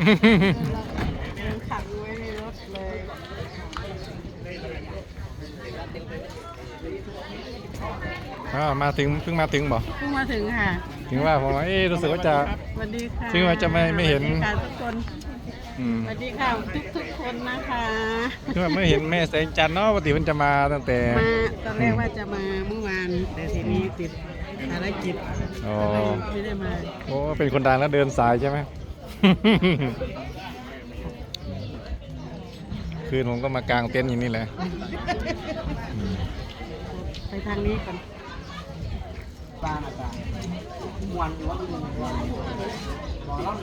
ยังขังไว้ในรถเลยอ่ามาถึงเพิ่งมาถึงบ่เพิ่งมาถึงค่ะ ถึงว่าผมว่าเอ๊ะรู้สึกว่าจะ สวัสดีค่ะถึงว่าจะไม่ไม่เห็น สวัสดีค่ะทุกคนอืมสวัสดีค่ะทุกทุกๆคนนะคะถึงว่าไม่เห็นแม่แสงจันทร์เนาะปกติมันจะมาตั้งแต่ มาตอนแรกว่าจะมาเมื่อวาน แต่ทีนี้ติดภารกิจอ๋อ ก็เลยไม่ได้มา โอ้เป็นคนดังแล้วเดินสายใช่ไหม คืนผมก็มากางเต็นท์อย่างนี้แหละ ไปทางนี้ก่อนบ้านอาจารย์มวนหรือว่าเป็นมวนรอเล่าเห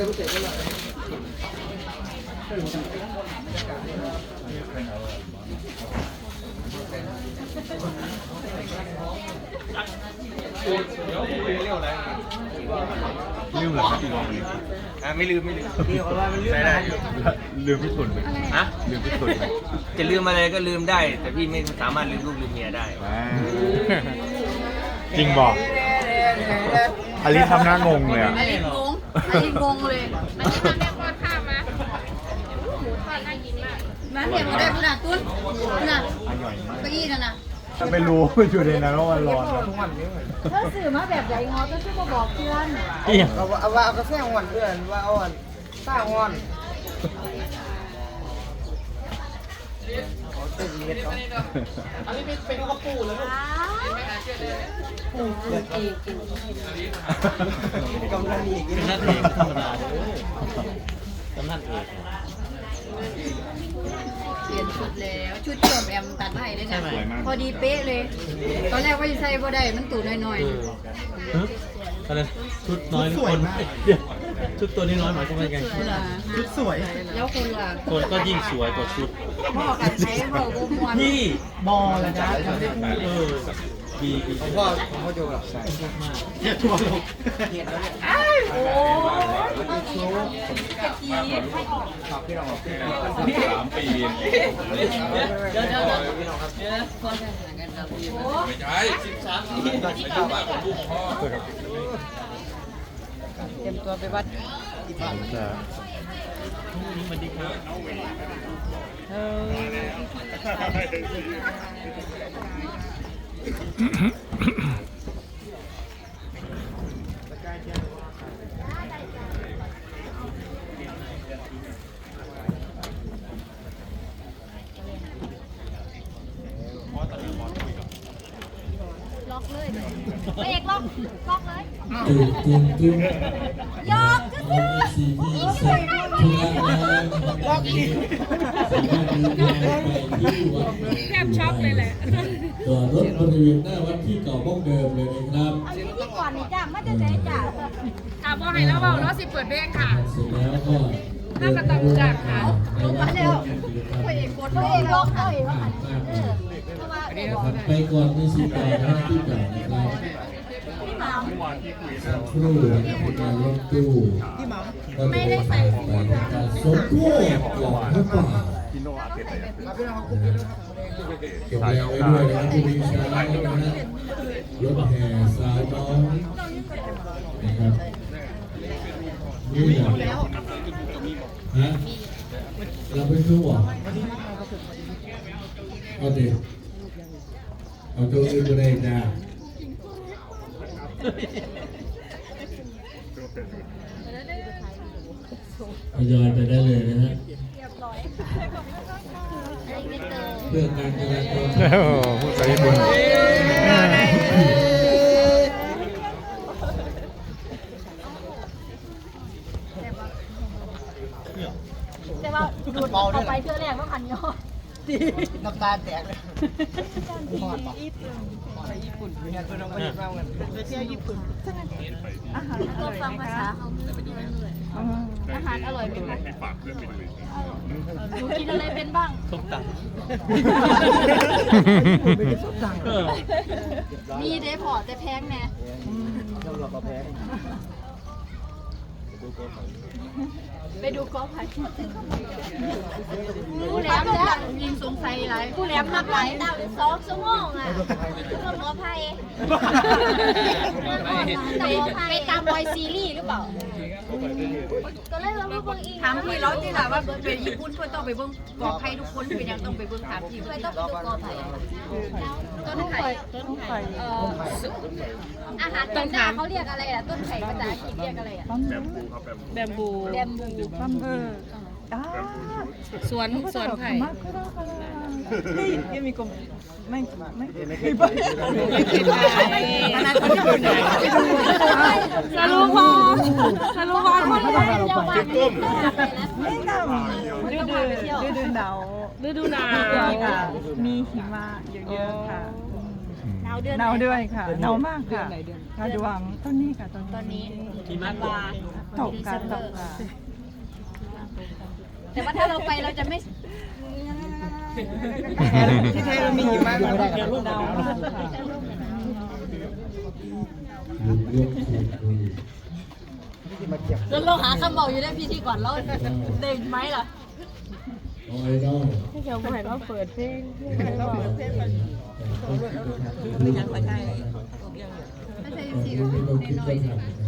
ลืมเหรอครับอ่าไม่ลืมไม่ลืมเดี๋ยวว่ามันลืมได้ลืมพี่ตุนไปฮะลืมพี่ตุนไปจะลืมอะไรก็ลืมได้ แต่พี่ไม่สามารถลืมลูกลืมเมียได้ ว้าวจริงบอกอลิทำหน้างงเลยอะไอ้ลิงงงไอ้ลิงงงเลยมันจะทำแม่พอดข้ามมาหมูทอดน่ากินมากนั่นเห็นมาได้ขนาดตุ้นน่ะเก้าอี้นั่นน่ะไม่รู้อยู่ในนั้นว่ามันร้อนนะถ้าสื่อมาแบบใหญ่งอก็ช่วยมาบอกเพื่อนเอาว่าเอาว่าเอากระแสงอนเพื่อนว่าเอาอ่อนต้างอนเอา ตัวเย็ดเนาะอันนี้ไปดูกระปูแล้วลูกกำลังเอีกนั่นเองธรรมดาเลยกำนันเอกเปลี่ยนชุดแล้วชุดที่อมแอมตัดให้เลยนะพอดีเป๊ะเลย ตอนแรกว่าจะใส่บ่ได้มันตูดน้อยๆ อะไรชุดน้อยทุกคนเดี๋ยวชุดตัวนี้น้อยหมายความว่าไงๆเวลาชุดสวย แล้วคนล่ะคนก็ยิ่งสวยกว่าชุด พ่อกันใช้พ่อกูมวนพี่ บอลนะจ๊ะเออ ดีดีของพ่อของพ่อโจหรอใช่มากเนี่ยทัวร์ลงเห็นแล้วเนี่ยโอ้ยกะทิให้ออกขับพี่น้องสามปีเดี๋ยวเดี๋ยวเดี๋ยวพี่เดี๋ยวคนแข่งขันกันครับพี่ไม่ใช่สิบสามปีไม่ใช่ว่าของลูกของพ่อเตรียมตัวไปวัดจะสวัสดีครับเออ ล็ อกเลยไม่เอกล็อกล็อกเลยตึงตึงตึงยอกก็คือสีที่สักทุกอย่างล็อกนี้สามารถเดินทางไปที่วัดแทบช็อกเลยแหละจอดรถบริเวณหน้าวัดที่เก่าบ้องเดิมเลยนะครับอันนี้ที่ก่อนนี่จ้าไม่จะใจจ้าถามว่าให้แล้วเปล่าแล้วสิเปิดเพลงค่ะเสร็จแล้วก็เดินทางไปวัดที่เก่าบ้องเดิมนะครับตัวเองกดตัวเองล็อกตัวเองว่าหั นเออเพราะว่าเด็กบไปก่อนในสิบต่อนะครับที่เก่านะครับพี่หมาสักครู่นะครับการรถตู้ก็จะเดินทางไปการสมโภชกล่องพระป่าเก็บแรงไว้ด้วยนะครับพรุ่งนี้เช้านะฮะรถแห่สาวน้องนะครับนี่เหรอฮะเราไปดูอะเอาดิเอาตัว อื่นก็ได้จ้าทยอยไปได้เลยนะฮะเพื่อการจราจร โอ้โหพูดภาษาญี่ปุ่น แต่ว่าดูดเอาไปเชื่อแรกว่าพันยอ ดน้ำตาแตกเลยทอดปะไปญี่ปุ่นเนี่ยคือเราไปญี่ปุ่นกันไปเที่ยวญี่ปุ่นก็ฟังภาษาเขาอาหารอร่อยไหมคะหนูกินอะไรเป็นบ้างส้มตมีเด้พอแต่แพงแน่เราหลอกเราแพ้ ไปดูกอล์ฟไผ่ผู้แหลมนะยิงสงสัยไรผู้แหลมนับไหลดาวสองชั่วโมงอะต้องกอไผ่ไปตามรอยซีรีส์หรือเปล่า ก็เลยเราเบิ่งอีกถามพี่เราที่ถามว่าเป็นญี่ปุ่นเพื่อต้องไปเบิ่งกอไผ่ทุกคนเป็นยังต้องไปเบิ่งถามพี่ไปต้องไปดูกอไผ่ต้นไผ่ต้นไผ่อาหารต้นดาเขาเรียกอะไรอะต้นไผ่ภาษาอังกฤษเรียกอะไรอะแบมบูแบมบูสวนสวนไผ่อันนั้นเขาจะเป็นไหนสรุปพอสรุปพอคนเที่ยวบ้านก้มฤดูฤดูหนาวฤดูหนาวค่ะมีหิมะเยอะๆค่ะหนาวเดือนหนาวด้วยค่ะหนาวมากค่ะค่ะดวงตอนนี้ค่ะตอนตอนนี้ำที่มันตกค่ะตกค่ะแต่ว่าถ้าเราไปเราจะไม่ที่ไทยเรามีหิมะไม่ได้กันหนาว มากค่ะลุงยกสูงมือมาเก็บเราลองหาคำบอกอยู่ได้พี่ที่ก่อนเราเด่นไหมล่ะเอาไอ้น้องที่เขาบอกให้เราเปิดเพลงเราเปิดเพลงมันไม่ยังไปไกลไม่ใช่ไม่สิต้องคิดจะทำ